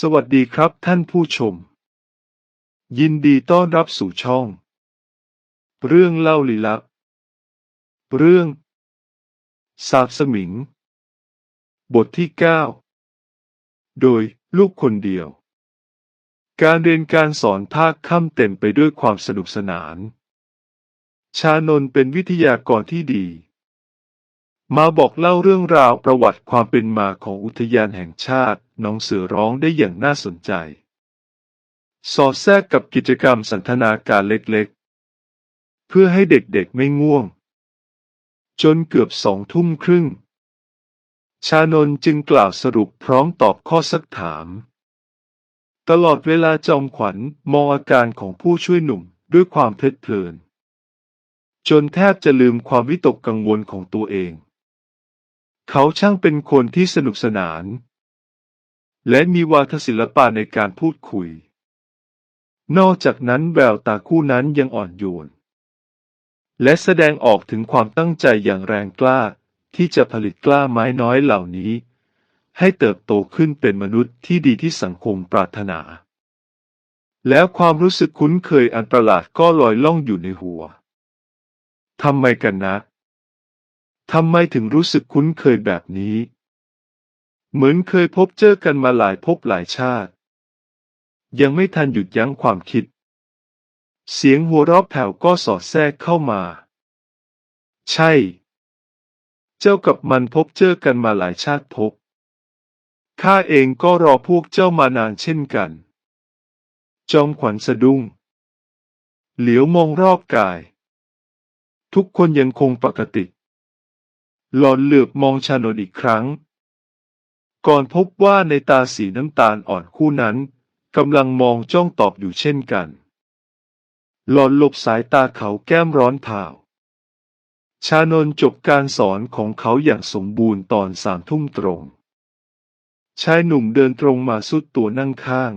สวัสดีครับท่านผู้ชม ยินดีต้อนรับสู่ช่อง เรื่องเล่าลี้ลับ เรื่องสาบสมิง บทที่ 9 โดยลูกคนเดียว การเรียนการสอนภาคค่ำเต็มไปด้วยความสนุกสนาน ชานนเป็นวิทยากรที่ดี มาบอกเล่าเรื่องราวประวัติความเป็นมาของอุทยานแห่งชาติน้องเสือร้องได้อย่างน่าสนใจ สอดแทรกกับกิจกรรมสันทนาการเล็กๆ เพื่อให้เด็กๆไม่ง่วง จนเกือบสองทุ่มครึ่ง ชานนจึงกล่าวสรุปพร้อมตอบข้อสักถาม ตลอดเวลาจอมขวัญมองอาการของผู้ช่วยหนุ่มด้วยความเพลิดเพลิน จนแทบจะลืมความวิตกกังวลของตัวเอง เขาช่างเป็นคนที่สนุกสนาน และมีวาทศิลปะในการพูดคุย นอกจากนั้นแววตาคู่นั้นยังอ่อนโยน และแสดงออกถึงความตั้งใจอย่างแรงกล้าที่จะผลิตกล้าไม้น้อยเหล่านี้ ให้เติบโตขึ้นเป็นมนุษย์ที่ดีที่สังคมปรารถนา แล้วความรู้สึกคุ้นเคยอันประหลาดก็ลอยล่องอยู่ในหัวทำไมกันนะ ทำไมถึงรู้สึกคุ้นเคยแบบนี้ เหมือนเคยพบเจอกันมาหลายภพหลายชาติ ยังไม่ทันหยุดยั้งความคิด เสียงหัวเราะแผ่วก็สอดแทรกเข้ามา ใช่ เจ้ากับมันพบเจอกันมาหลายชาติภพข้าเองก็รอพวกเจ้ามานานเช่นกัน จอมขวัญสะดุ้ง เหลียวมองรอบกาย ทุกคนยังคงปกติ หลอนเหลือบมองชานนอีกครั้ง ก่อนพบว่าในตาสีน้ำตาลอ่อนคู่นั้นกำลังมองจ้องตอบอยู่เช่นกัน หลอนหลบสายตาเขาแก้มร้อนเผาชานนจบการสอนของเขาอย่างสมบูรณ์ตอนสามทุ่มตรง ชายหนุ่มเดินตรงมาสุดตัวนั่งข้าง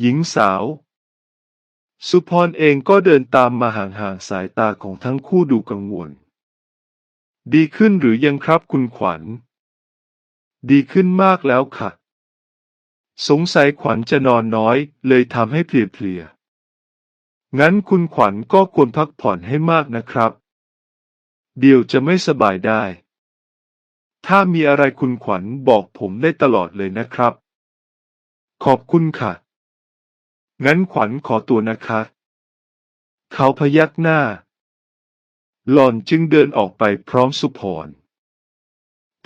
หญิงสาว สุพรเองก็เดินตามมาห่างๆสายตาของทั้งคู่ดูกังวล ดีขึ้นหรือยังครับคุณขวัญ ดีขึ้นมากแล้วค่ะ สงสัยขวัญจะนอนน้อย เลยทำให้เพลียๆ งั้นคุณขวัญก็ควรพักผ่อนให้มากนะครับ เดี๋ยวจะไม่สบายได้ ถ้ามีอะไรคุณขวัญบอกผมได้ตลอดเลยนะครับ ขอบคุณค่ะ งั้นขวัญขอตัวนะคะ เขาพยักหน้า หล่อนจึงเดินออกไปพร้อมสุพร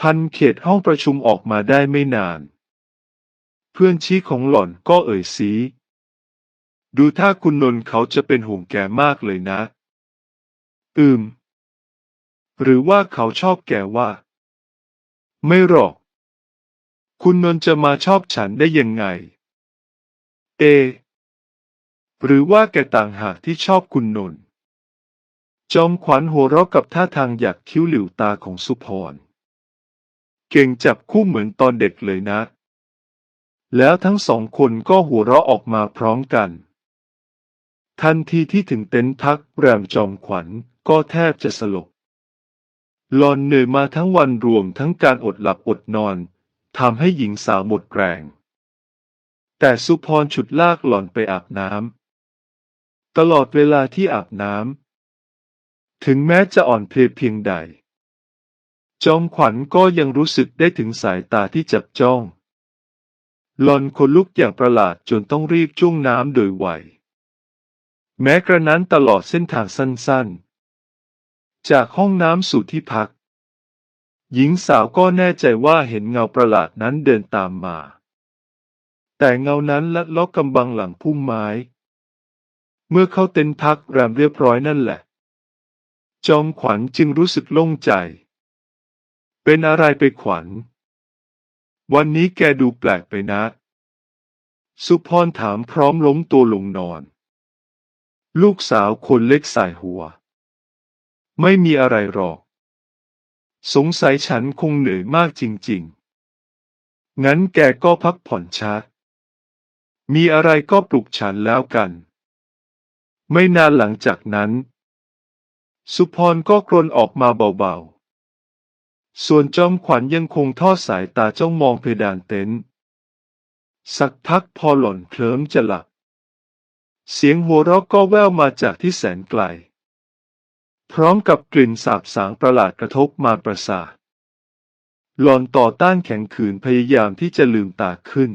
พันเขตห้องประชุมออกมาได้ไม่นาน เพื่อนชี้ของหล่อนก็เอ่ยซีดูถ้าคุณนนท์เขาจะเป็นห่วงแกมากเลยนะ อืม หรือว่าเขาชอบแกว่า ไม่หรอก คุณนนท์จะมาชอบฉันได้ยังไง เอ หรือว่าแกต่างหากที่ชอบคุณนนท์ จอมขวัญหัวเราะกับท่าทางอยากคิ้วหลิวตาของสุพร เก่งจับคู่เหมือนตอนเด็กเลยนะ แล้วทั้งสองคนก็หัวเราะออกมาพร้อมกัน ทันทีที่ถึงเต็นท์พักแรมจอมขวัญก็แทบจะสลบหลอนเหนื่อยมาทั้งวันรวมทั้งการอดหลับอดนอนทำให้หญิงสาวหมดแรง แต่สุพรฉุดลากหล่อนไปอาบน้ำตลอดเวลาที่อาบน้ำ ถึงแม้จะอ่อนเพลียเพียงใด จอมขวัญก็ยังรู้สึกได้ถึงสายตาที่จับจ้อง หลอนคนลุกอย่างประหลาดจนต้องรีบจุ้งน้ำโดยไวแม้กระนั้นตลอดเส้นทางสั้นๆ จากห้องน้ำสู่ที่พัก หญิงสาวก็แน่ใจว่าเห็นเงาประหลาดนั้นเดินตามมา แต่เงานั้นลัดเลาะกำบังหลังพุ่มไม้ เมื่อเข้าเต็นท์พักแรมเรียบร้อยนั่นแหละ จอมขวัญจึงรู้สึกโล่งใจ เป็นอะไรไปขวัญ วันนี้แกดูแปลกไปนะ สุพรถามพร้อมล้มตัวลงนอน ลูกสาวคนเล็กสายหัว ไม่มีอะไรหรอก สงสัยฉันคงเหนื่อยมากจริงๆ งั้นแกก็พักผ่อนชามีอะไรก็ปลุกฉันแล้วกัน ไม่นานหลังจากนั้น สุพรก็กรนออกมาเบาๆ ส่วนจอมขวัญยังคงทอดสายตาจ้องมองเพดานเต็นท์สักพักพอหล่อนเคลิ้มจะหลับ เสียงหัวเราะก็แว่วมาจากที่แสนไกล พร้อมกับกลิ่นสาบสางประหลาดกระทบมาประสาทหล่อนต่อต้านแข็งขืนพยายามที่จะลืมตาขึ้น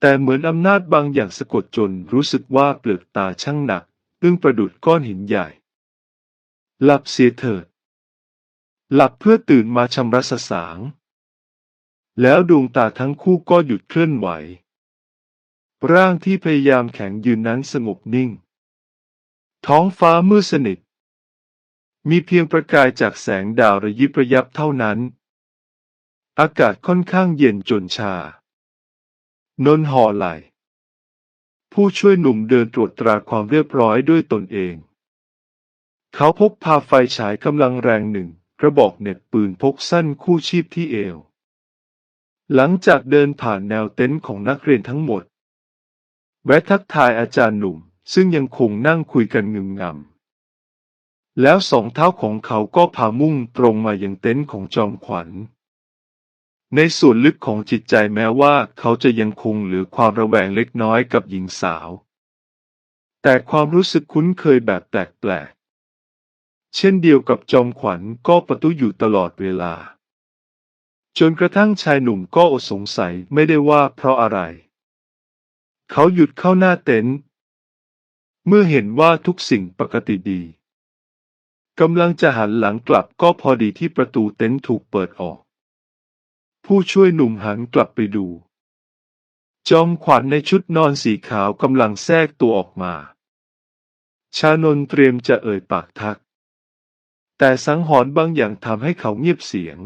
แต่เหมือนอำนาจบางอย่างสะกดจนรู้สึกว่าเปลือกตาช่างหนักอึ้งประดุดก้อนหินใหญ่ หลับเสียเถิด หลับเพื่อตื่นมาชำระสสาง แล้วดวงตาทั้งคู่ก็หยุดเคลื่อนไหว ร่างที่พยายามแข็งยืนนั้นสงบนิ่ง ท้องฟ้ามืดสนิท มีเพียงประกายจากแสงดาวระยิบระยับเท่านั้น อากาศค่อนข้างเย็นจนชา นนห่อไหลผู้ช่วยหนุ่มเดินตรวจตราความเรียบร้อยด้วยตนเอง เขาพกพาไฟฉายกำลังแรงหนึ่งกระบอกเหน็บปืนพกสั้นคู่ชีพที่เอว หลังจากเดินผ่านแนวเต็นท์ของนักเรียนทั้งหมด แวะทักทายอาจารย์หนุ่ม ซึ่งยังคงนั่งคุยกันงึมงำ แล้วสองเท้าของเขาก็พามุ่งตรงมายังเต็นท์ของจอมขวัญ ในส่วนลึกของจิตใจแม้ว่าเขาจะยังคงเหลือความระแวงเล็กน้อยกับหญิงสาว แต่ความรู้สึกคุ้นเคยแบบแปลกๆ เช่นเดียวกับจอมขวัญก็ประตูอยู่ตลอดเวลา จนกระทั่งชายหนุ่มก็อดสงสัยไม่ได้ว่าเพราะอะไร เขาหยุดเข้าหน้าเต็นท์เมื่อเห็นว่าทุกสิ่งปกติดีกำลังจะหันหลังกลับก็พอดีที่ประตูเต็นท์ถูกเปิดออก ผู้ช่วยหนุ่มหันกลับไปดู จอมขวัญในชุดนอนสีขาวกำลังแทรกตัวออกมา ชานนเตรียมจะเอ่ยปากทัก แต่สังหรณ์บางอย่างทำให้เขาเงียบเสียง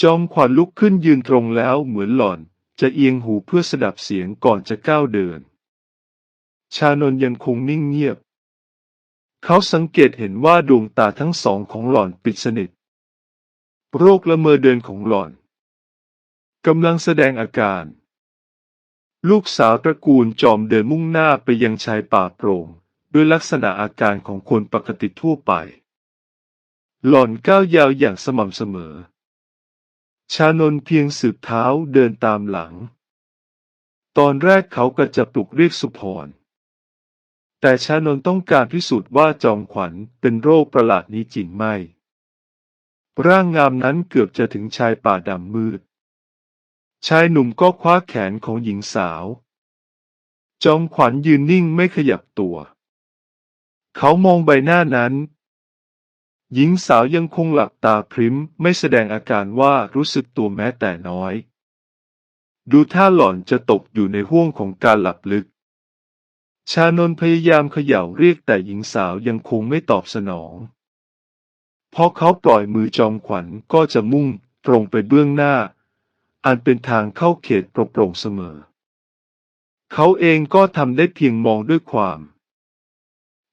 จอมขวัญลุกขึ้นยืนตรงแล้วเหมือนหล่อนจะเอียงหูเพื่อสดับเสียงก่อนจะก้าวเดิน ชานนยังคงนิ่งเงียบ เขาสังเกตเห็นว่าดวงตาทั้งสองของหล่อนปิดสนิท โรคละเมอเดินของหล่อนกำลังแสดงอาการ ลูกสาวตระกูลจอมเดินมุ่งหน้าไปยังชายป่าโปร่ง ด้วยลักษณะอาการของคนปกติทั่วไป หล่อนก้าวยาวอย่างสม่ำเสมอ ชานนเพียงสืบเท้าเดินตามหลัง ตอนแรกเขาก็จะปลุกเรียกสุพร แต่ชานนต้องการพิสูจน์ว่าจอมขวัญเป็นโรคประหลาดนี้จริงไหม ร่างงามนั้นเกือบจะถึงชายป่าดำมืด ชายหนุ่มก็คว้าแขนของหญิงสาว จอมขวัญยืนนิ่งไม่ขยับตัว เขามองใบหน้านั้น หญิงสาวยังคงหลับตาพริ้มไม่แสดงอาการว่ารู้สึกตัวแม้แต่น้อย ดูท่าหล่อนจะตกอยู่ในห้วงของการหลับลึก ชานนพยายามเขย่าเรียกแต่หญิงสาวยังคงไม่ตอบสนองพอเขาปล่อยมือจอมขวัญก็จะมุ่งตรงไปเบื้องหน้า อันเป็นทางเข้าเขตโปร่งเสมอ เขาเองก็ทำได้เพียงมองด้วยความ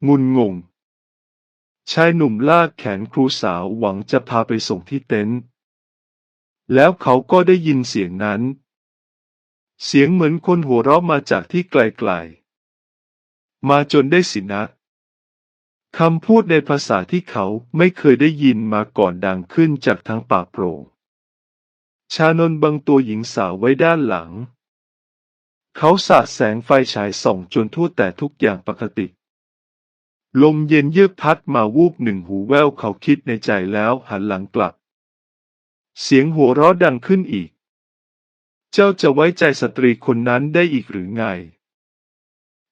งุนงง ชายหนุ่มลากแขนครูสาวหวังจะพาไปส่งที่เต็นท์ แล้วเขาก็ได้ยินเสียงนั้น เสียงเหมือนคนหัวเราะมาจากที่ไกลๆ มาจนได้สินะคำพูดในภาษาที่เขาไม่เคยได้ยินมาก่อนดังขึ้นจากทางป่าโปร่ง ชานนบังตัวหญิงสาวไว้ด้านหลัง เขาสาดแสงไฟฉายส่องจนทั่วแต่ทุกอย่างปกติ ลมเย็นเยือกพัดมาวูบหนึ่งหูแว่วเขาคิดในใจแล้วหันหลังกลับ เสียงหัวเราะดังขึ้นอีก เจ้าจะไว้ใจสตรีคนนั้นได้อีกหรือไง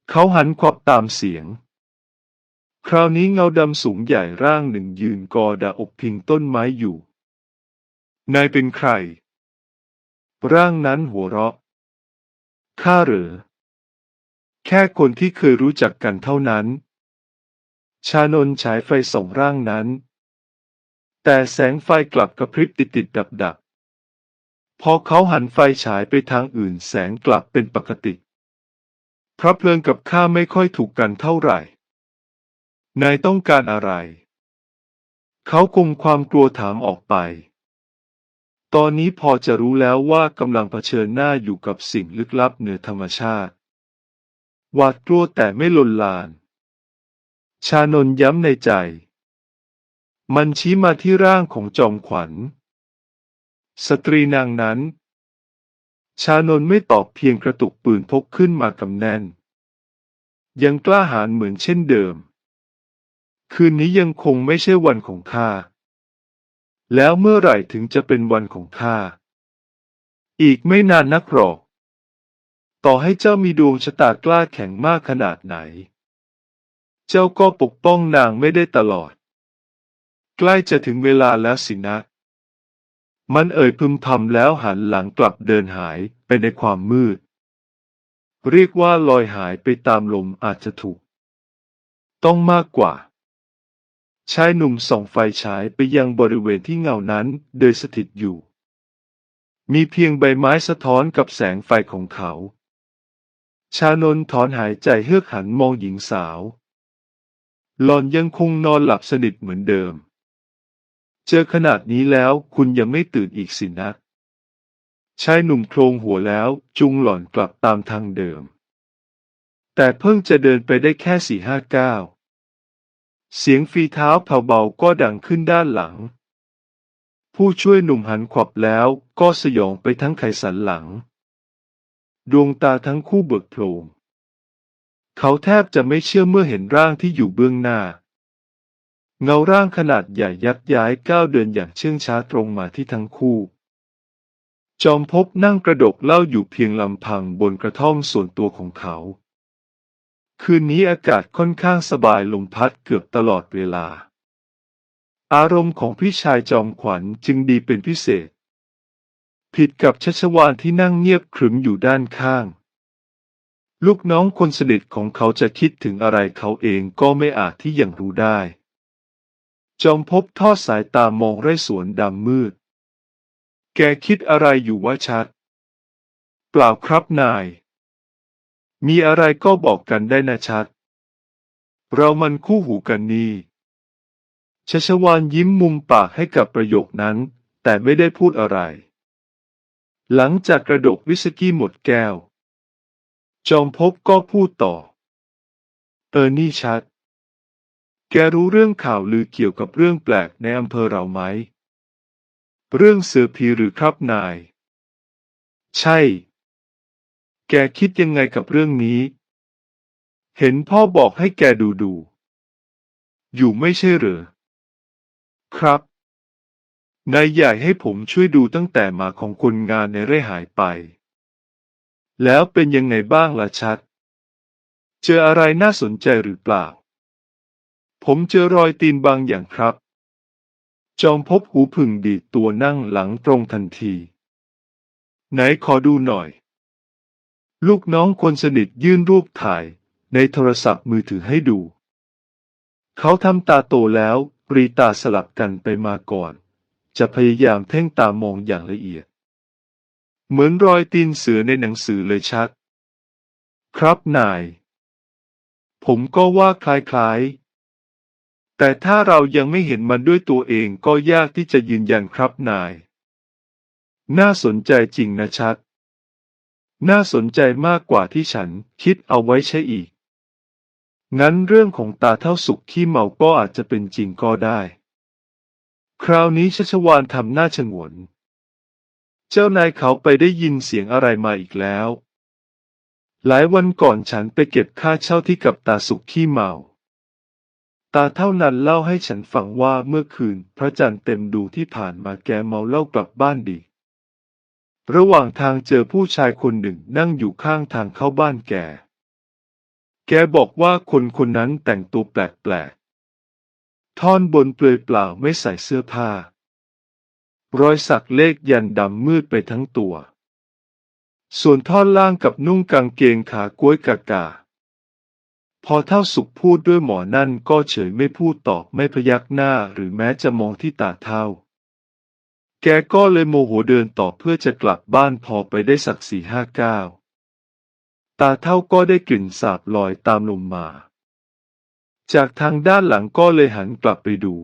เขาหันขวับตามเสียง คราวนี้เงาดำสูงใหญ่ร่างหนึ่งยืนกอดาอกพิงต้นไม้อยู่ นายเป็นใคร ร่างนั้นหัวเราะ ข้าเหรอ แค่คนที่เคยรู้จักกันเท่านั้น ชานนฉายไฟส่องร่างนั้น แต่แสงไฟกลับกระพริบติดติดดับดับพอเขาหันไฟฉายไปทางอื่นแสงกลับเป็นปกติ พระเพลิงกับข้าไม่ค่อยถูกกันเท่าไหร่ นายต้องการอะไร เขาคงความกลัวถามออกไป ตอนนี้พอจะรู้แล้วว่ากำลังเผชิญหน้าอยู่กับสิ่งลึกลับเหนือธรรมชาติ หวาดกลัวแต่ไม่ลนลาน ชานนย้ำในใจ มันชี้มาที่ร่างของจอมขวัญ สตรีนางนั้น ชานนไม่ตอบเพียงกระตุกปืนพกขึ้นมากำแน่น ยังกล้าหาญเหมือนเช่นเดิม คืนนี้ยังคงไม่ใช่วันของข้า แล้วเมื่อไหร่ถึงจะเป็นวันของข้า อีกไม่นานนักหรอก ต่อให้เจ้ามีดวงชะตากล้าแข็งมากขนาดไหน เจ้าก็ปกป้องนางไม่ได้ตลอด ใกล้จะถึงเวลาแล้วสินะ มันเอ่ยพึมพำแล้วหันหลังกลับเดินหายไปในความมืด เรียกว่าลอยหายไปตามลมอาจจะถูก ต้องมากกว่าชายหนุ่มส่องไฟฉายไปยังบริเวณที่เงานั้นโดยสถิตอยู่ มีเพียงใบไม้สะท้อนกับแสงไฟของเขา ชานนท์ถอนหายใจเฮือกหันมองหญิงสาว หลอนยังคงนอนหลับสนิทเหมือนเดิม เจอขนาดนี้แล้วคุณยังไม่ตื่นอีกสินะชายหนุ่มโครงหัวแล้วจุงหล่อนกลับตามทางเดิม แต่เพิ่งจะเดินไปได้แค่สี่ห้าก้าวเสียงฝีเท้าเบาๆก็ดังขึ้นด้านหลัง ผู้ช่วยหนุ่มหันขวับแล้วก็สยองไปทั้งไขสันหลัง ดวงตาทั้งคู่เบิกโพลง เขาแทบจะไม่เชื่อเมื่อเห็นร่างที่อยู่เบื้องหน้า เงาร่างขนาดใหญ่ยักย้ายก้าวเดินอย่างเชื่องช้าตรงมาที่ทั้งคู่ จอมภพนั่งกระดกเหล้าอยู่เพียงลำพังบนกระท่อมส่วนตัวของเขา คืนนี้อากาศค่อนข้างสบายลมพัดเกือบตลอดเวลา อารมณ์ของพี่ชายจอมขวัญจึงดีเป็นพิเศษ ผิดกับชัชวานที่นั่งเงียบขรึมอยู่ด้านข้าง ลูกน้องคนสนิทของเขาจะคิดถึงอะไรเขาเองก็ไม่อาจที่ยังรู้ได้ จอมภพทอดสายตามองไร่สวนดำมืด แกคิดอะไรอยู่วะชัด เปล่าครับนาย มีอะไรก็บอกกันได้นะชัด เรามันคู่หูกันนี่ชัชวานยิ้มมุมปากให้กับประโยคนั้น แต่ไม่ได้พูดอะไร หลังจากกระดกวิสกี้หมดแก้ว จอมภพก็พูดต่อ เออนี่ชัด แกรู้เรื่องข่าวลือเกี่ยวกับเรื่องแปลกในอำเภอเราไหม เรื่องเสือผีหรือครับนาย ใช่ แกคิดยังไงกับเรื่องนี้ เห็นพ่อบอกให้แกดูดู อยู่ไม่ใช่เหรอ ครับ นายใหญ่ให้ผมช่วยดูตั้งแต่หมาของคนงานในไร่หายไป แล้วเป็นยังไงบ้างล่ะชัด เจออะไรน่าสนใจหรือเปล่า ผมเจอรอยตีนบางอย่างครับ จอมพบหูผึ่งดีดตัวนั่งหลังตรงทันที ไหนขอดูหน่อย ลูกน้องคนสนิทยื่นรูปถ่ายในโทรศัพท์มือถือให้ดู เขาทำตาโตแล้วปรีตาสลับกันไปมาก่อน จะพยายามเพ่งตามองอย่างละเอียด เหมือนรอยตีนเสือในหนังสือเลยชัด ครับนาย ผมก็ว่าคล้ายๆ แต่ถ้าเรายังไม่เห็นมันด้วยตัวเองก็ยากที่จะยืนยันครับนาย น่าสนใจจริงนะชัด น่าสนใจมากกว่าที่ฉันคิดเอาไว้ใช่อีก งั้นเรื่องของตาเท่าสุขขี้เมาก็อาจจะเป็นจริงก็ได้ คราวนี้ชัชวานทำหน้าชงน จ้านายเขาไปได้ยินเสียงอะไรมาอีกแล้ว หลายวันก่อนฉันไปเก็บค่าเช่าที่กับตาสุขขี้เมา ตาเท่านั้นเล่าให้ฉันฟังว่าเมื่อคืน พระจันทร์เต็มดูที่ผ่านมาแกเมาเหล้ากลับบ้านดีระหว่างทางเจอผู้ชายคนหนึ่งนั่งอยู่ข้างทางเข้าบ้านแก แกบอกว่าคนคนนั้นแต่งตัวแปลกๆ ท่อนบนเปลือยเปล่าไม่ใส่เสื้อผ้า รอยสักเลขยันดำมืดไปทั้งตัว ส่วนท่อนล่างกับนุ่งกางเกงขากล้วยกากา พอเท่าสุขพูดด้วยหมอนั่นก็เฉยไม่พูดตอบไม่พยักหน้าหรือแม้จะมองที่ตาเท่า แกก็เลยโมโหเดินต่อเพื่อจะกลับบ้านพอไปได้สักสี่ห้าก้าวตาเท่าก็ได้กลิ่นสาบลอยตามลมมา จากทางด้านหลังก็เลยหันกลับไปดู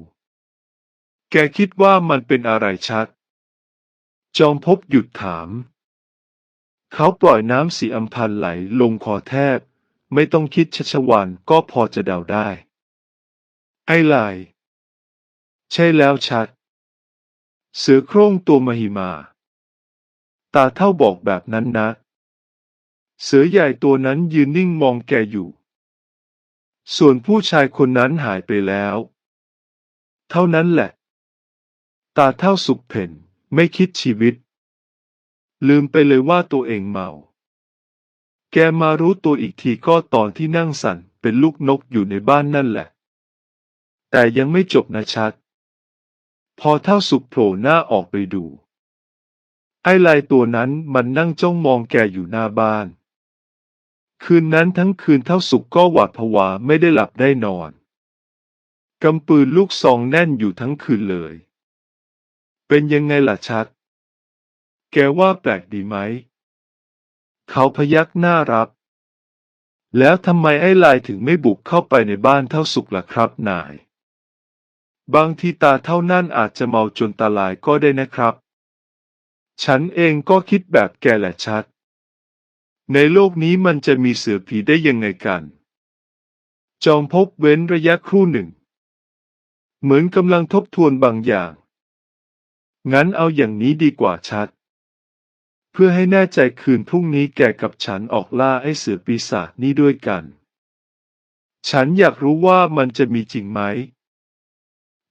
แกคิดว่ามันเป็นอะไรชัดจอมพบหยุดถาม เขาปล่อยน้ำสีอัมพันไหลลงคอแทบ ไม่ต้องคิดชัชวานก็พอจะเดาได้ ไอ้ลาย ใช่แล้วชัด เสือโคร่งตัวมหิมา ตาเท่าบอกแบบนั้นนะ เสือใหญ่ตัวนั้นยืนนิ่งมองแกอยู่ ส่วนผู้ชายคนนั้นหายไปแล้ว เท่านั้นแหละ ตาเท่าสุขเพ่นไม่คิดชีวิต ลืมไปเลยว่าตัวเองเมา แกมารู้ตัวอีกทีก็ตอนที่นั่งสั่นเป็นลูกนกอยู่ในบ้านนั่นแหละ แต่ยังไม่จบนะชัด พอเท่าสุขโผล่หน้าออกไปดู ไอ้ลายตัวนั้นมันนั่งจ้องมองแกอยู่หน้าบ้าน คืนนั้นทั้งคืนเท่าสุขก็หวาดผวาไม่ได้หลับได้นอนกำปืนลูกซองแน่นอยู่ทั้งคืนเลย เป็นยังไงล่ะชัด แกว่าแปลกดีไหม เขาพยักหน้ารับ แล้วทำไมไอ้ลายถึงไม่บุกเข้าไปในบ้านเท่าสุขล่ะครับนาย บางทีตาเท่านั้นอาจจะเมาจนตาลายก็ได้นะครับ ฉันเองก็คิดแบบแกแหละชัด ในโลกนี้มันจะมีเสือผีได้ยังไงกัน จอมพบเว้นระยะครู่หนึ่ง เหมือนกำลังทบทวนบางอย่าง งั้นเอาอย่างนี้ดีกว่าชัด เพื่อให้แน่ใจคืนพรุ่งนี้แกกับฉันออกล่าไอ้เสือปีศาจนี้ด้วยกัน ฉันอยากรู้ว่ามันจะมีจริงไหม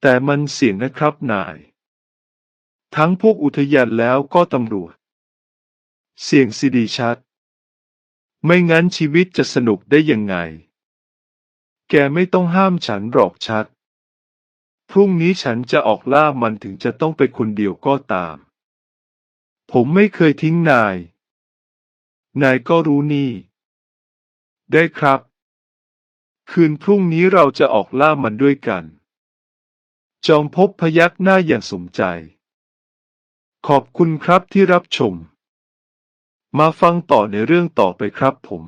แต่มันเสี่ยงนะครับนาย ทั้งพวกอุทยานแล้วก็ตำรวจ เสี่ยงสิดีชัด ไม่งั้นชีวิตจะสนุกได้ยังไง แกไม่ต้องห้ามฉันหรอกชัด พรุ่งนี้ฉันจะออกล่ามันถึงจะต้องไปคนเดียวก็ตาม ผมไม่เคยทิ้งนาย นายก็รู้นี่ ได้ครับ คืนพรุ่งนี้เราจะออกล่ามันด้วยกัน จอมพบพยักหน้าอย่างสมใจ ขอบคุณครับที่รับชม มาฟังต่อในเรื่องต่อไปครับผม